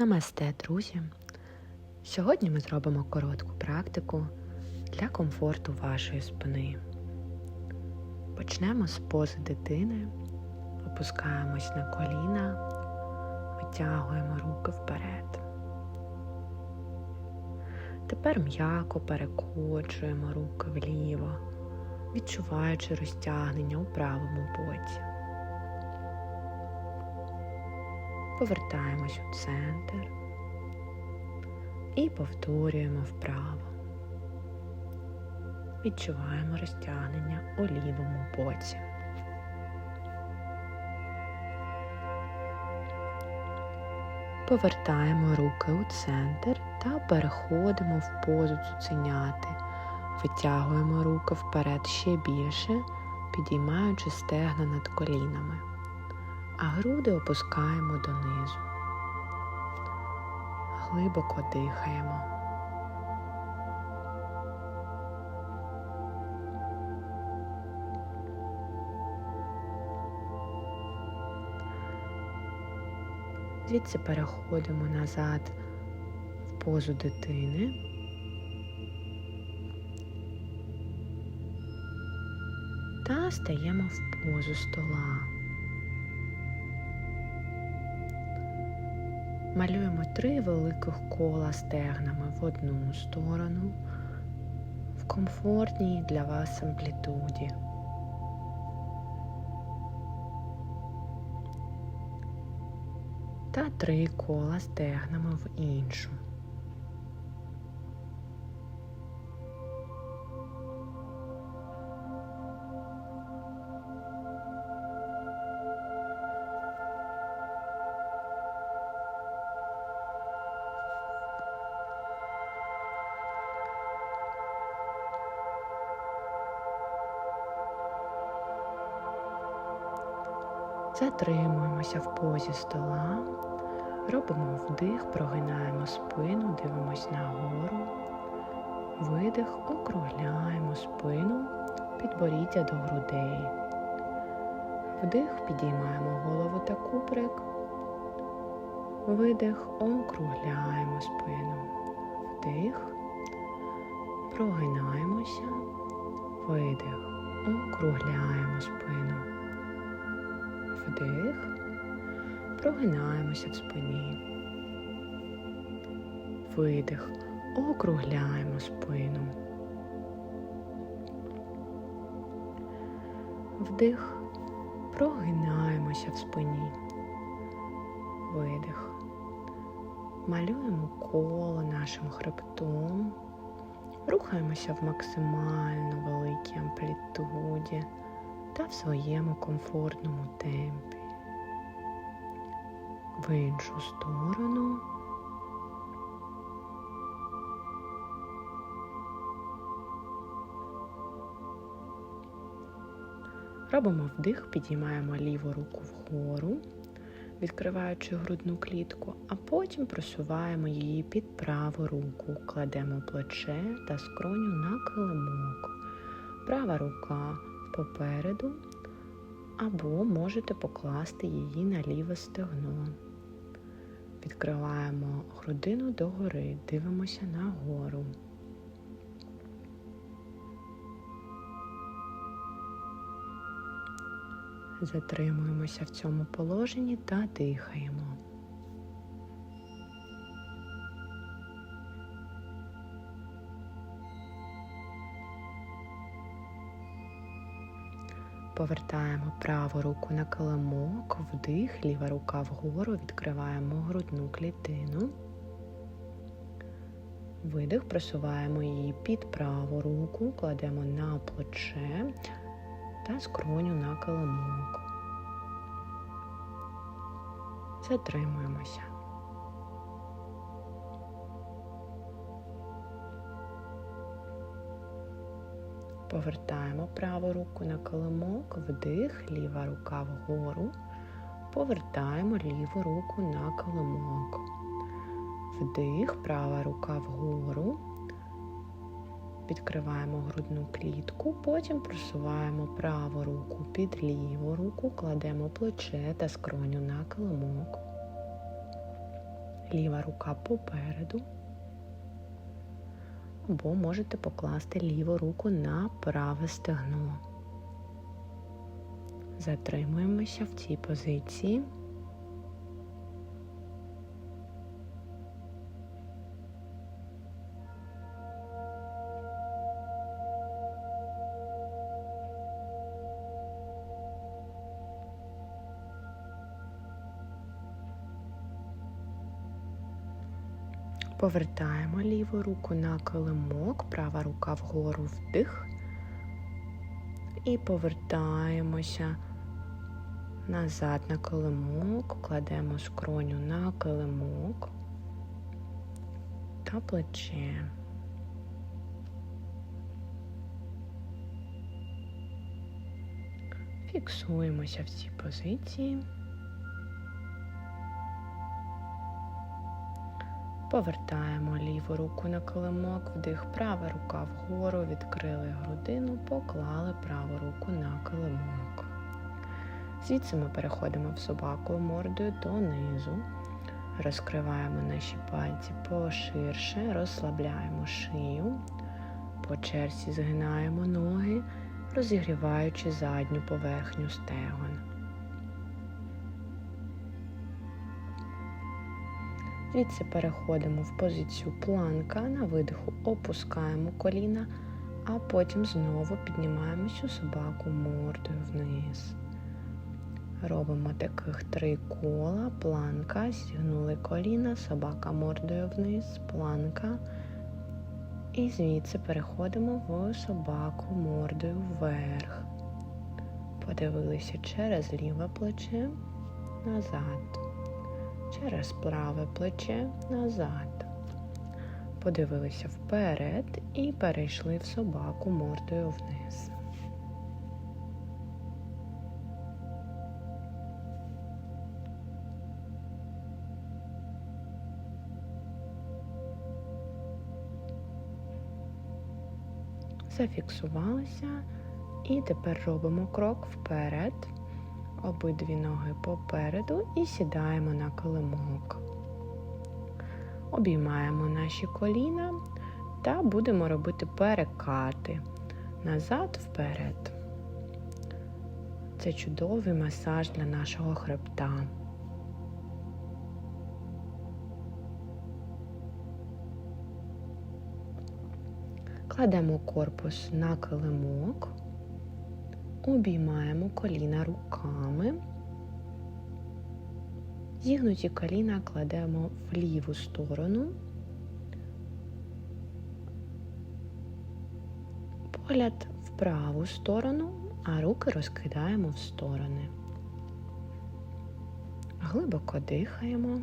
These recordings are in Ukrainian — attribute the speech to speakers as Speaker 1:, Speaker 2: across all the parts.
Speaker 1: Намасте, друзі! Сьогодні ми зробимо коротку практику для комфорту вашої спини. Почнемо з пози дитини, опускаємось на коліна, витягуємо руки вперед. Тепер м'яко перекочуємо руки вліво, відчуваючи розтягнення у правому боці. Повертаємось у центр і повторюємо вправо. Відчуваємо розтягнення у лівому боці. Повертаємо руки у центр та переходимо в позу цуценяти. Витягуємо руки вперед ще більше, підіймаючи стегна над колінами а груди опускаємо донизу. Глибоко дихаємо. Звідси переходимо назад в позу дитини. Та стаємо в позу стола. Малюємо три великих кола стегнами в одну сторону в комфортній для вас амплітуді. Та три кола стегнами в іншу. Затримуємося в позі стола, робимо вдих, прогинаємо спину, дивимось нагору, видих, округляємо спину, підборіддя до грудей. Вдих, підіймаємо голову та куприк. Видих, округляємо спину. Вдих, прогинаємося, видих, округляємо спину вдих, прогинаємося в спині. Видих, округляємо спину. Вдих, прогинаємося в спині. Видих. Малюємо коло нашим хребтом. Рухаємося в максимально великій амплітуді та в своєму комфортному темпі. В іншу сторону. Робимо вдих, підіймаємо ліву руку вгору, відкриваючи грудну клітку, а потім просуваємо її під праву руку, кладемо плече та скроню на килимок. Права рука попереду, або можете покласти її на ліве стегно. Відкриваємо грудину догори, дивимося нагору. Затримуємося в цьому положенні та дихаємо. Повертаємо праву руку на килимок, вдих, ліва рука вгору, відкриваємо грудну клітину. Видих, просуваємо її під праву руку, кладемо на плече та скроню на килимок. Затримуємося. Повертаємо праву руку на килимок, вдих, ліва рука вгору. Повертаємо ліву руку на килимок. Вдих, права рука вгору. Відкриваємо грудну клітку, потім просуваємо праву руку під ліву руку, кладемо плече та скроню на килимок. ліва рука попереду. Або можете покласти ліву руку на праве стегно. Затримуємося в цій позиції. Повертаємо ліву руку на килимок, права рука вгору вдих. І повертаємося назад на килимок, кладемо скроню на килимок та плече. Фіксуємося в цій позиції. Повертаємо ліву руку на килимок, вдих, права рука вгору, відкрили грудину, поклали праву руку на килимок. Звідси ми переходимо в собаку мордою донизу, розкриваємо наші пальці поширше, розслабляємо шию, по черзі згинаємо ноги, розігріваючи задню поверхню стегон. Звідси переходимо в позицію планка, на видиху опускаємо коліна, а потім знову піднімаємось у собаку мордою вниз. Робимо таких три кола, планка, зігнули коліна, собака мордою вниз, планка. І звідси переходимо в собаку мордою вверх. Подивилися через ліве плече назад через праве плече назад. Подивилися вперед і перейшли в собаку мордою вниз. Зафіксувалися і тепер робимо крок вперед обидві ноги попереду і сідаємо на килимок. Обіймаємо наші коліна та будемо робити перекати назад вперед. Це чудовий масаж для нашого хребта. Кладемо корпус на килимок. Обіймаємо коліна руками. Зігнуті коліна кладемо в ліву сторону. Погляд в праву сторону, а руки розкидаємо в сторони. Глибоко дихаємо.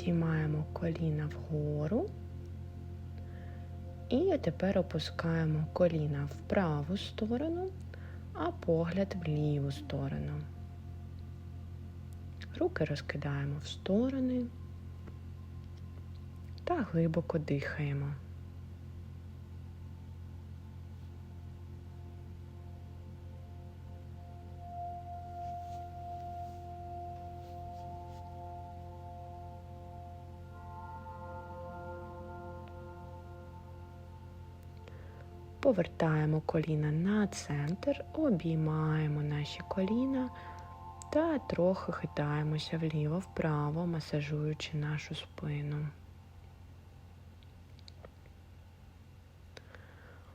Speaker 1: Підіймаємо коліна вгору. І тепер опускаємо коліна в праву сторону, а погляд в ліву сторону. Руки розкидаємо в сторони та глибоко дихаємо. Повертаємо коліна на центр, обіймаємо наші коліна та трохи хитаємося вліво-вправо, масажуючи нашу спину.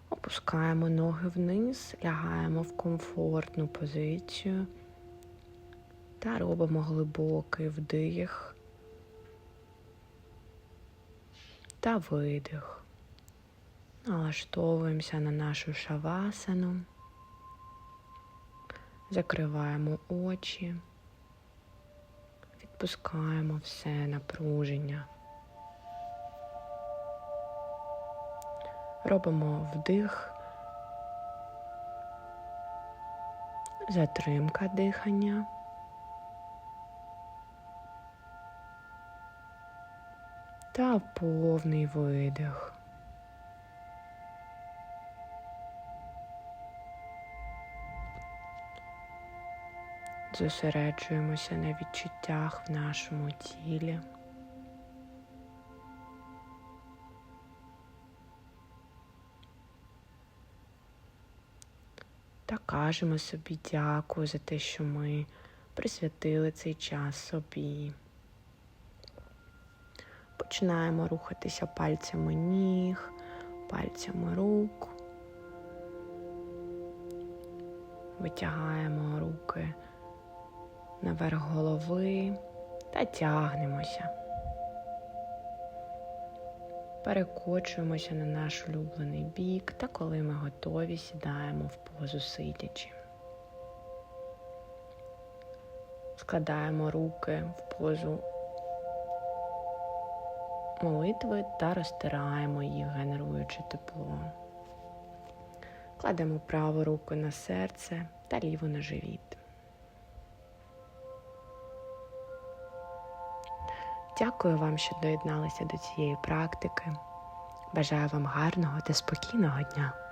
Speaker 1: Опускаємо ноги вниз, лягаємо в комфортну позицію та робимо глибокий вдих та видих. Налаштовуємося на нашу шавасану, закриваємо очі, відпускаємо все напруження. Робимо вдих затримка дихання. Та повний видих. Зосереджуємося на відчуттях в нашому тілі. Та кажемо собі дякую за те, що ми присвятили цей час собі. Починаємо рухатися пальцями ніг, пальцями рук. Витягаємо руки наверх голови та тягнемося. Перекочуємося на наш улюблений бік та коли ми готові, сідаємо в позу сидячи. Складаємо руки в позу молитви та розтираємо їх, генеруючи тепло. Кладемо праву руку на серце та ліву на живіт. Дякую вам, що доєдналися до цієї практики. Бажаю вам гарного та спокійного дня.